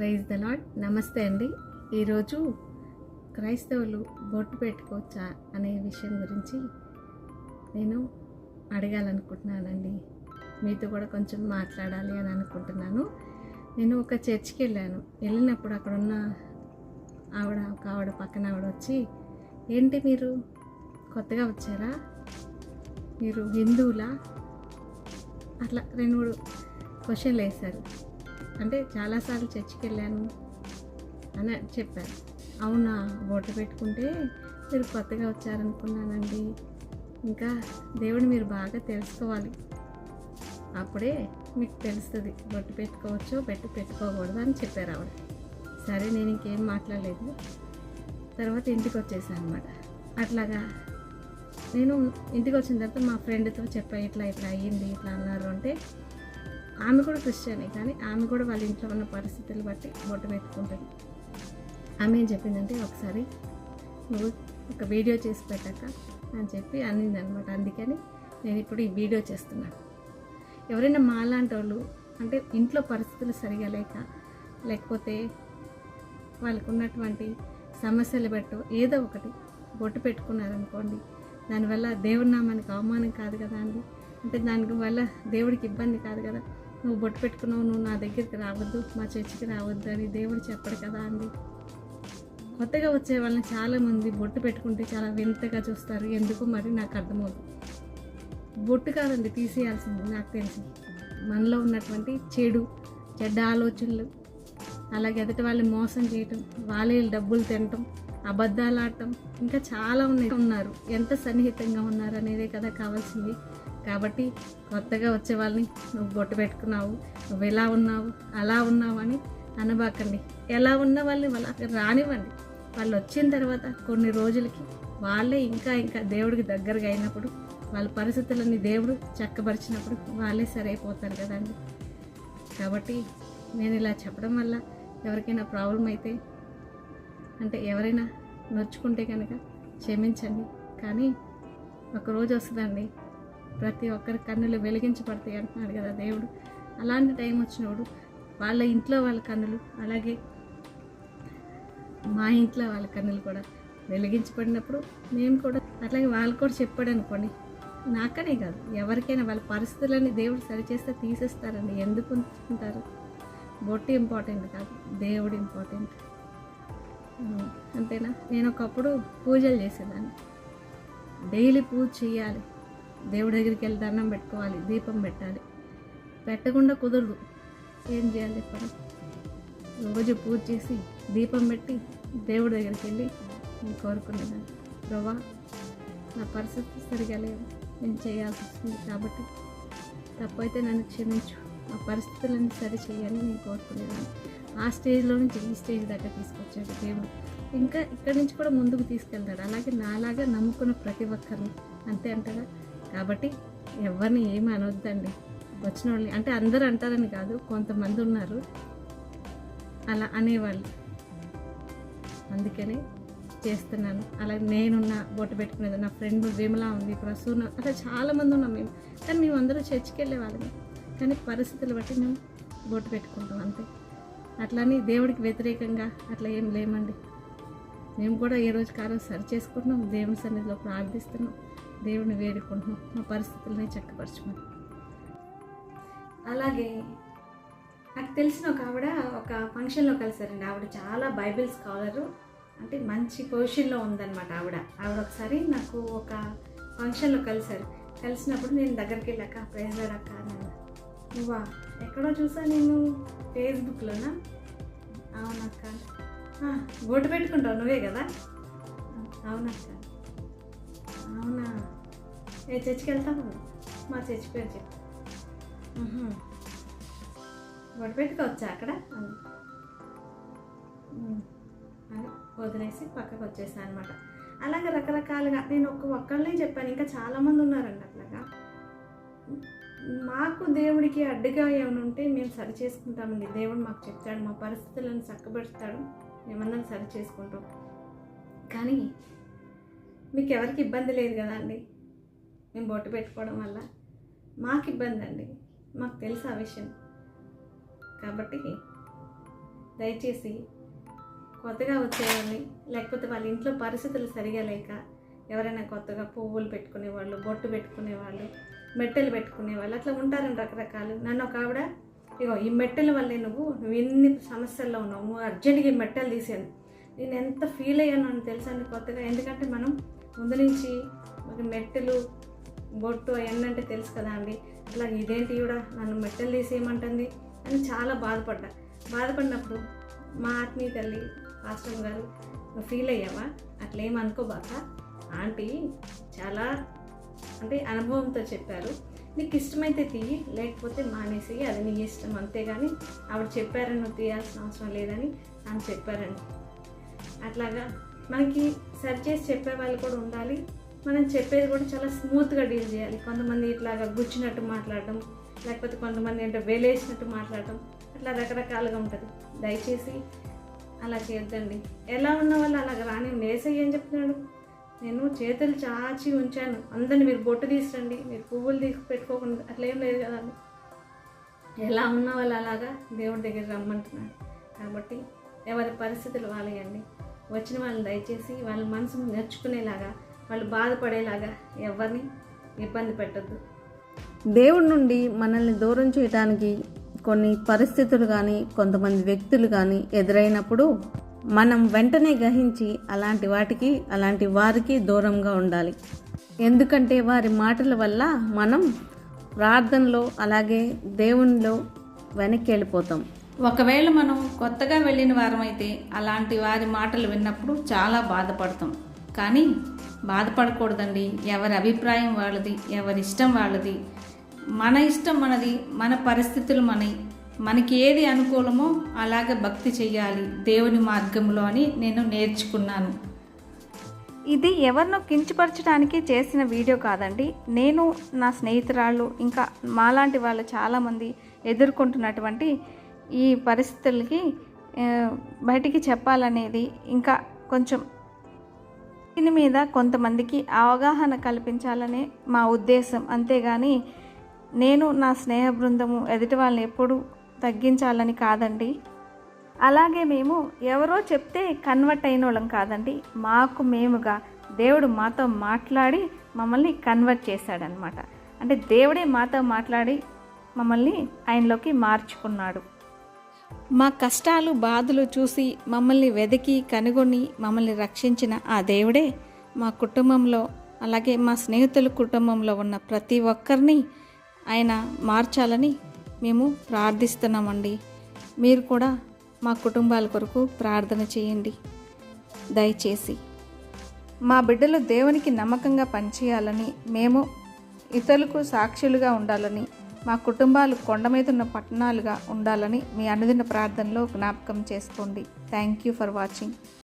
Praise the lord నమస్తే అండి. ఈరోజు క్రైస్తవులు బొట్టు పెట్టుకోవచ్చా అనే విషయం గురించి నేను అడగాలనుకుంటున్నానండి. మీతో కూడా కొంచెం మాట్లాడాలి అని అనుకుంటున్నాను. నేను ఒక చర్చ్కి వెళ్ళాను. వెళ్ళినప్పుడు అక్కడ ఉన్న ఆవిడ ఒక ఆవిడ పక్కన ఆవిడ వచ్చి ఏంటి మీరు? కొత్తగా వచ్చారా? మీరు హిందువులా? అట్లా రెండు మూడు క్వశ్చన్లు వేశారు. అంటే చాలాసార్లు చర్చికి వెళ్ళాను అని చెప్పారు. అవునా? ఓటు పెట్టుకుంటే మీరు కొత్తగా వచ్చారనుకున్నానండి. ఇంకా దేవుడు మీరు బాగా తెలుసుకోవాలి. అప్పుడే మీకు తెలుస్తుంది బొట్టు పెట్టుకోవచ్చు బెట్టు పెట్టుకోకూడదు అని చెప్పారు ఆవిడ. సరే నేను ఇంకేం మాట్లాడలేదు. తర్వాత ఇంటికి వచ్చేసాను అనమాట అట్లాగా నేను ఇంటికి వచ్చిన తర్వాత మా ఫ్రెండ్తో చెప్పా ఇట్లా ఇట్లా అయ్యింది ఇట్లా అన్నారు అంటే ఆమె కూడా క్రిస్టియనే కానీ ఆమె కూడా వాళ్ళ ఇంట్లో ఉన్న పరిస్థితులు బట్టి బొట్టు పెట్టుకుంటుంది ఆమె ఏం చెప్పిందంటే ఒకసారి నువ్వు ఒక వీడియో చేసి పెట్టాక అని చెప్పి అనింది అనమాట అందుకని నేను ఇప్పుడు ఈ వీడియో చేస్తున్నాను ఎవరైనా మాలాంటి వాళ్ళు అంటే ఇంట్లో పరిస్థితులు సరిగా లేక లేకపోతే వాళ్ళకు ఉన్నటువంటి సమస్యలు బట్టి ఏదో ఒకటి బొట్టు పెట్టుకున్నారనుకోండి దానివల్ల దేవుడి నామానికి అవమానం కాదు కదా అండి? అంటే దాని వల్ల దేవుడికి ఇబ్బంది కాదు కదా? నువ్వు బొట్టు పెట్టుకున్నావు నువ్వు నా దగ్గరికి రావద్దు మా చర్చికి రావద్దు అని దేవుడు చెప్పడు కదా అండి. కొత్తగా వచ్చే వాళ్ళని చాలామంది బొట్టు పెట్టుకుంటే చాలా వింతగా చూస్తారు. ఎందుకు మరి? నాకు అర్థమవుతుంది బొట్టు కాదండి తీసేయాల్సింది నాకు తెలిసి. మనలో ఉన్నటువంటి చెడు చెడ్డ ఆలోచనలు అలాగే ఎదుటి వాళ్ళని మోసం చేయటం వాళ్ళే డబ్బులు తినటం అబద్ధాలు ఆడటం ఇంకా చాలా ఉన్నాయి. ఉన్నారు. ఎంత సన్నిహితంగా ఉన్నారు అనేదే కదా కావాల్సింది. కాబట్టి కొత్తగా వచ్చే వాళ్ళని నువ్వు బొట్టు పెట్టుకున్నావు నువ్వు ఎలా ఉన్నావు అలా ఉన్నావు అని అనబాకండి. ఎలా ఉన్న వాళ్ళని వాళ్ళ అక్కడ రానివ్వండి. వాళ్ళు వచ్చిన తర్వాత కొన్ని రోజులకి వాళ్ళే ఇంకా ఇంకా దేవుడికి దగ్గరగా అయినప్పుడు వాళ్ళ పరిస్థితులన్నీ దేవుడు చక్కబరిచినప్పుడు వాళ్ళే సరైపోతారు కదండి. కాబట్టి నేను ఇలా చెప్పడం వల్ల ఎవరికైనా ప్రాబ్లం అయితే అంటే ఎవరైనా నొచ్చుకుంటే కనుక క్షమించండి. కానీ ఒక రోజు వస్తుందండి. ప్రతి ఒక్కరి కన్నులు వెలిగించబడతాయి అంటున్నాడు కదా దేవుడు. అలాంటి టైం వచ్చినప్పుడు వాళ్ళ ఇంట్లో వాళ్ళ కన్నులు అలాగే మా ఇంట్లో వాళ్ళ కన్నులు కూడా వెలిగించబడినప్పుడు మేము కూడా అట్లాగే వాళ్ళు కూడా చెప్పాడు అనుకోండి నాకనే కాదు. ఎవరికైనా వాళ్ళ పరిస్థితులన్నీ దేవుడు సరిచేస్తే తీసేస్తారండి. ఎందుకు ఉంచుకుంటారు బొట్టు ఇంపార్టెంట్ కాదు దేవుడు ఇంపార్టెంట్. అంతేనా? నేను ఒకప్పుడు పూజలు చేసేదాన్ని. డైలీ పూజ చేయాలి. దేవుడి దగ్గరికి వెళ్ళి దండం పెట్టుకోవాలి దీపం పెట్టాలి. పెట్టకుండా కుదరదు. ఏం చేయాలి చెప్పండి రోజు పూజ చేసి దీపం పెట్టి దేవుడి దగ్గరికి వెళ్ళి నేను కోరుకునేదాన్ని ప్రభా నా పరిస్థితి సరిగా లేదు. నేను చేయాల్సి వస్తుంది కాబట్టి తప్పైతే నన్ను క్షమించు. ఆ పరిస్థితులను సరి చేయాలని నేను కోరుకునేదాన్ని. ఆ స్టేజ్లో నుంచి ఈ స్టేజ్ దాకా తీసుకొచ్చాడు దేవుడు. ఇంకా ఇక్కడి నుంచి కూడా ముందుకు తీసుకెళ్తాడు. అలాగే నాలాగా నమ్ముకున్న ప్రతి ఒక్కరిని. అంతే అంటగా కాబట్టి ఎవరిని ఏమి అనొద్దండి. వచ్చిన వాళ్ళని అంటే అందరు అంటారని కాదు కొంతమంది ఉన్నారు. అలా అనేవాళ్ళు. అందుకనే చేస్తున్నాను. అలా నేనున్న బొట్టు పెట్టుకునేది నా ఫ్రెండ్ విమల ఉంది ప్రసూన అలా చాలామంది ఉన్నాం మేము. కానీ మేము అందరూ చర్చికి వెళ్ళే కానీ పరిస్థితులు బట్టి మేము బొట్టు పెట్టుకుంటాం అంతే. అట్లానే దేవుడికి వ్యతిరేకంగా అట్లా ఏం లేమండి. మేము కూడా ఏ రోజు కారో సరి చేసుకుంటున్నాం దేవుని సన్నిధిలో ప్రార్థిస్తున్నాం. దేవుడిని వేడుకుంటున్నాం. మా పరిస్థితులని చక్కపరచుకున్నాం అలాగే నాకు తెలిసిన ఒక ఆవిడ ఒక ఫంక్షన్లో కలిసారండి. ఆవిడ చాలా బైబిల్ స్కాలరు. అంటే మంచి పొజిషన్లో ఉందన్నమాట ఆవిడ. ఆవిడ ఒకసారి నాకు ఒక ఫంక్షన్లో కలిశారు కలిసినప్పుడు నేను దగ్గరికి వెళ్ళాక ప్రేజ్ అక్క అన్నాను. నువ్వా? ఎక్కడో చూసా నేను. ఫేస్బుక్లోనా? అవునక్క. "ఆ, ఓటు పెట్టుకుంటావు నువ్వే కదా? అవునక్క. అవునా? ఏ చర్చికి వెళ్తాము మా చర్చి పేరు చెప్పు. "ఉహుం. ఓటు పెట్టుకోవచ్చా అక్కడ. అని. వదిలేసి పక్కకు వచ్చేసాను అనమాట అలాగే రకరకాలుగా నేను ఒక్క ఒక్కళ్ళనే చెప్పాను. ఇంకా చాలామంది ఉన్నారండి అట్లాగా. మాకు దేవుడికి అడ్డుగా ఏమైనా ఉంటే మేము సరి చేసుకుంటామండి. దేవుడు మాకు చెప్తాడు మా పరిస్థితులను చక్కబెడతాడు మేమందరం సరి చేసుకుంటాం. కానీ మీకు ఎవరికి ఇబ్బంది లేదు కదా అండి? మేము బొట్టు పెట్టుకోవడం వల్ల మాకు ఇబ్బంది అండి. మాకు తెలుసు ఆ విషయం. కాబట్టి దయచేసి కొత్తగా వచ్చేవాళ్ళని లేకపోతే వాళ్ళ ఇంట్లో పరిస్థితులు సరిగా లేక ఎవరైనా కొత్తగా పువ్వులు పెట్టుకునే వాళ్ళు బొట్టు పెట్టుకునే వాళ్ళు మెట్టెలు పెట్టుకునే వాళ్ళు అట్లా ఉంటారని రకరకాలు. నన్ను ఒక ఆవిడ ఇగో ఈ మెట్టెల వల్లే నువ్వు నువ్వు ఎన్ని సమస్యల్లో ఉన్నావు నువ్వు అర్జెంట్గా ఈ మెట్టెలు తీసాను నేను ఎంత ఫీల్ అయ్యాను అని తెలుసా కొత్తగా? ఎందుకంటే మనం ముందు నుంచి ఒక మెట్టెలు బొట్టు అవన్నీ అంటే తెలుసు కదా అండి. అట్లా ఇదేంటి కూడా నన్ను మెట్టెలు తీసేయమంటుంది అని చాలా బాధపడ్డా. బాధపడినప్పుడు మా ఆత్మీయ తల్లి పాస్టర్ గారు ఫీల్ అయ్యావా? అట్లా అనుకోబాక ఆంటీ చాలా అంటే అనుభవంతో చెప్పారు. నీకు ఇష్టమైతే తీయి లేకపోతే మానేసి అది నీ ఇష్టం అంతేగాని ఆవిడ చెప్పారని నువ్వు తీయాల్సిన అవసరం లేదని అని చెప్పారండి. అట్లాగా మనకి సరి చేసి చెప్పే వాళ్ళు కూడా ఉండాలి. మనం చెప్పేది కూడా చాలా స్మూత్గా డీల్ చేయాలి. కొంతమంది ఇట్లాగా గుచ్చినట్టు మాట్లాడటం లేకపోతే కొంతమంది అంటే వేలేసినట్టు మాట్లాడటం అట్లా రకరకాలుగా ఉంటుంది. దయచేసి అలా చేయొద్దండి. ఎలా ఉన్న వాళ్ళు అలాగ రాని నేసయ్య ఏం చెప్తున్నాడు? నేను చేతులు చాచి ఉంచాను. అందరిని మీరు బొట్టు తీసురండి. మీరు పువ్వులు తీసి పెట్టుకోకుండా అట్లా ఏం లేదు కదండి ఎలా ఉన్న వాళ్ళు అలాగా దేవుడి దగ్గర రమ్మంటున్నాడు కాబట్టి ఎవరి పరిస్థితులు వాళ్ళయండి. వచ్చిన వాళ్ళని దయచేసి వాళ్ళ మనసు నేర్చుకునేలాగా వాళ్ళు బాధపడేలాగా ఎవరిని ఇబ్బంది పెట్టద్దు. దేవుడి నుండి మనల్ని దూరం చేయడానికి కొన్ని పరిస్థితులు కానీ కొంతమంది వ్యక్తులు కానీ ఎదురైనప్పుడు మనం వెంటనే గ్రహించి అలాంటి వాటికి అలాంటి వారికి దూరంగా ఉండాలి. ఎందుకంటే వారి మాటల వల్ల మనం ప్రార్థనలో అలాగే దేవునిలో వెనక్కి వెళ్ళిపోతాం. ఒకవేళ మనం కొత్తగా వెళ్ళిన వారమైతే అలాంటి వారి మాటలు విన్నప్పుడు చాలా బాధపడతాం. కానీ బాధపడకూడదండి. ఎవరి అభిప్రాయం వాళ్ళది ఎవరి ఇష్టం వాళ్ళది. మన ఇష్టం మనది మన పరిస్థితులు మనవి మనకి ఏది అనుకూలమో అలాగే భక్తి చేయాలి దేవుని మార్గంలో అని నేను నేర్చుకున్నాను. ఇది ఎవరినో కించపరచడానికి చేసిన వీడియో కాదండి. నేను నా స్నేహితురాళ్ళు ఇంకా మాలాంటి వాళ్ళు చాలామంది ఎదుర్కొంటున్నటువంటి ఈ పరిస్థితులకి బయటికి చెప్పాలనేది ఇంకా కొంచెం దీని మీద కొంతమందికి అవగాహన కల్పించాలనే మా ఉద్దేశం. అంతేగాని నేను నా స్నేహ బృందము ఎదుటి వాళ్ళని ఎప్పుడు తగ్గించాలని కాదండి. అలాగే మేము ఎవరో చెప్తే కన్వర్ట్ అయిన వాళ్ళం కాదండి. మాకు మేముగా దేవుడు మాతో మాట్లాడి మమ్మల్ని కన్వర్ట్ చేశాడనమాట అంటే దేవుడే మాతో మాట్లాడి మమ్మల్ని ఆయనలోకి మార్చుకున్నాడు. మా కష్టాలు బాధలు చూసి మమ్మల్ని వెతికి కనుగొని మమ్మల్ని రక్షించిన ఆ దేవుడే మా కుటుంబంలో అలాగే మా స్నేహితుల కుటుంబంలో ఉన్న ప్రతి ఒక్కరిని ఆయన మార్చాలని మేము ప్రార్థిస్తున్నామండి. మీరు కూడా మా కుటుంబాల కొరకు ప్రార్థన చేయండి. దయచేసి మా బిడ్డలు దేవునికి నమ్మకంగా పనిచేయాలని మేము ఇతరులకు సాక్షులుగా ఉండాలని మా కుటుంబాలు కొండ మీద ఉన్న పట్టణాలుగా ఉండాలని మీ అనుదిన ప్రార్థనలో జ్ఞాపకం చేసుకోండి. Thank you for watching